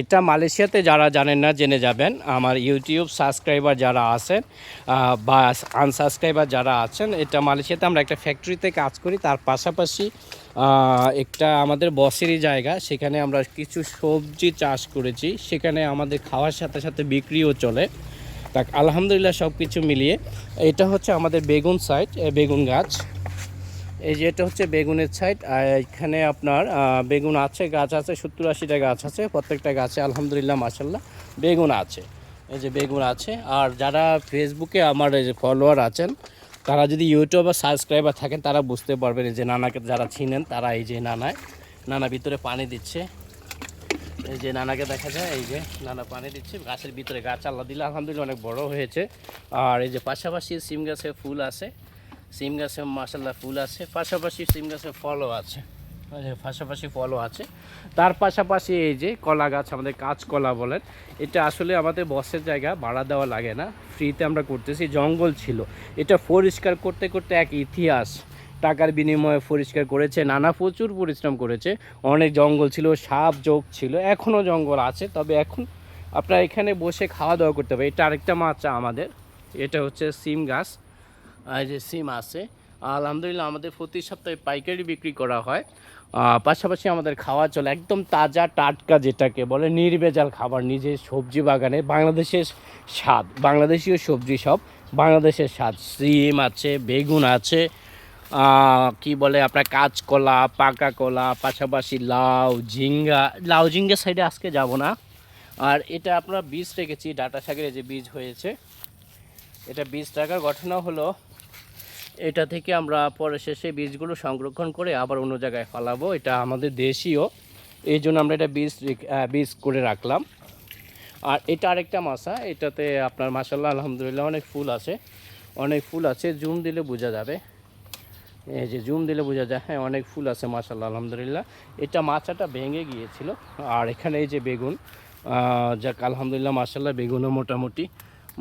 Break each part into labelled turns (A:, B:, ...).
A: এটা মালয়েশিয়াতে যারা জানেন না, জেনে যাবেন। আমার ইউটিউব সাবস্ক্রাইবার যারা আছেন বা আনসাবস্ক্রাইবার যারা আছেন, এটা মালয়েশিয়াতে আমরা একটা ফ্যাক্টরিতে কাজ করি। তার পাশাপাশি একটা আমাদের বসেরই জায়গা, সেখানে আমরা কিছু সবজি চাষ করেছি। সেখানে আমাদের খাওয়ার সাথে সাথে বিক্রিও চলে। তাক আলহামদুলিল্লাহ সব কিছু মিলিয়ে, এটা হচ্ছে আমাদের বেগুন সাইড বেগুন গাছ। এই যে এটা হচ্ছে বেগুনের সাইড আর এখানে আপনার বেগুন আছে, গাছ আছে, সত্তর আশিটা গাছ আছে, প্রত্যেকটা গাছে আলহামদুলিল্লাহ মাসাল্লাহ বেগুন আছে। এই যে বেগুন আছে, আর যারা ফেসবুকে আমার এই যে ফলোয়ার আছেন, তারা যদি ইউটিউবে সাবস্ক্রাইবার থাকেন, তারা বুঝতে পারবেন এই যে নানাকে যারা চিনেন, তারা এই যে নানায়, নানা ভিতরে পানি দিচ্ছে। এই যে নানাকে দেখা যায়, এই যে নানা পানি দিচ্ছে, গাছের ভিতরে গাছ আল্লাহ দিলে আলহামদুলিল্লাহ অনেক বড় হয়েছে। আর এই যে পাশাপাশি সিম গাছে ফুল আছে। সিম গাছে মাসাল্লাহ ফুল আছে, পাশাপাশি সিম গাছে ফলও আছে। পাশাপাশি ফলও আছে। তার পাশাপাশি এই যে কলা গাছ, আমাদের কাঁচকলা বলেন, এটা আসলে আমাদের বসের জায়গা ভাড়া দেওয়া লাগে না। ফ্রিতে আমরা করতেছি, জঙ্গল ছিল। এটা পরিষ্কার করতে করতে এক ইতিহাস। টাকার বিনিময়ে পরিষ্কার করেছে, নানা প্রচুর পরিশ্রম করেছে। অনেক জঙ্গল ছিল, সাপ যোগ ছিল, এখনও জঙ্গল আছে। তবে এখন আপনারা এখানে বসে খাওয়া দাওয়া করতে হবে এটা আরেকটা মাছ আমাদের। এটা হচ্ছে সিম গাছ। যে সিম আছে। আলহামদুলিল্লাহ আমাদের প্রতি সপ্তাহে পাইকারি বিক্রি করা হয়। পাশাপাশি আমাদের খাওয়া চলে একদম তাজা টাটকা যেটাকে বলে নির্ভেজাল খাবার, নিজের সবজি বাগানে। বাংলাদেশের স্বাদ, বাংলাদেশীয় সবজি সব, বাংলাদেশের স্বাদ। সিম আছে, বেগুন আছে কি বলে আপনার কাঁচকলা, পাকা কলা, পাশাপাশি লাউ, ঝিঙ্গা। লাউ, ঝিঙ্গা সাইডে আজকে যাব না। আর এটা আপনার বীজ রেখেছি, ডাটা শাকের যে বীজ হয়েছে। এটা বীজ রাখার ঘটনা হলো এটা থেকে আমরা পরে শেষে বীজগুলো সংরক্ষণ করে আবার অন্য জায়গায় ফলাবো। এটা আমাদের দেশীয়। এই জন্য আমরা এটা বীজ বীজ করে রাখলাম। আর এটা আরেকটা মাছা। এটাতে আপনার মাসাল্লাহ আলহামদুলিল্লাহ অনেক ফুল আছে। অনেক ফুল আছে। জুম দিলে বোঝা যাবে। এই যে জুম দিলে বোঝা যায়। হ্যাঁ অনেক ফুল আছে মাসাল্লাহ আলহামদুলিল্লাহ। এটা মাছাটা ভেঙে গিয়েছিল। আর এখানে এই যে বেগুন যাক, আলহামদুলিল্লাহ মাসাল্লাহ বেগুনও মোটামুটি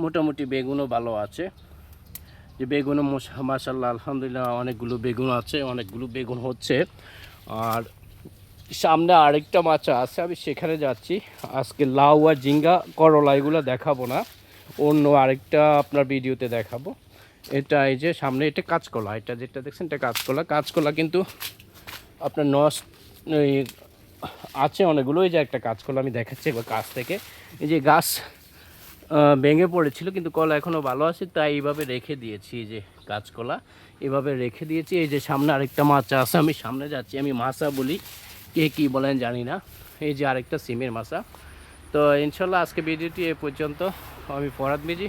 A: মোটামুটি বেগুনও ভালো আছে। যে বেগুনও মাসাল্লাহ আলহামদুলিল্লাহ অনেকগুলো বেগুন আছে, অনেকগুলো বেগুন হচ্ছে। আর সামনে আরেকটা মাচা আছে, আমি সেখানে যাচ্ছি। আজকে লাউ আর ঝিঙ্গা করলা এগুলো দেখাবো না, অন্য আরেকটা আপনার ভিডিওতে দেখাবো। এটা এই যে সামনে, এটা কাঁচকলা, এটা যেটা দেখছেন, এটা কাঁচকলা। কাঁচকলা কিন্তু আপনার নস আছে অনেকগুলো, এই যে একটা কাঁচকলা আমি দেখাচ্ছি একবার কাছ থেকে। এই যে গাছ ভেঙে পড়েছিল, কিন্তু কলা এখনও ভালো আছে, তাই এইভাবে রেখে দিয়েছি এই যে কাঁচকলা এভাবে রেখে দিয়েছি, এই যে সামনে আরেকটা মাছা আছে, আমি সামনে যাচ্ছি, আমি মাছা বলি, কে কী বলেন জানি না, এই যে আরেকটা সিমের মাছা তো ইনশাল্লাহ আজকে ভিডিওটি এ পর্যন্ত, আমি ফরাদ মিজি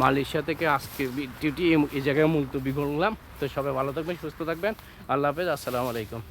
A: মালয়েশিয়া থেকে আজকে ভিডিওটি এই- জায়গায় মুলতবি করলাম। তো সবাই ভালো থাকবেন, সুস্থ থাকবেন, আল্লাহ হাফেজ, আসসালামু আলাইকুম।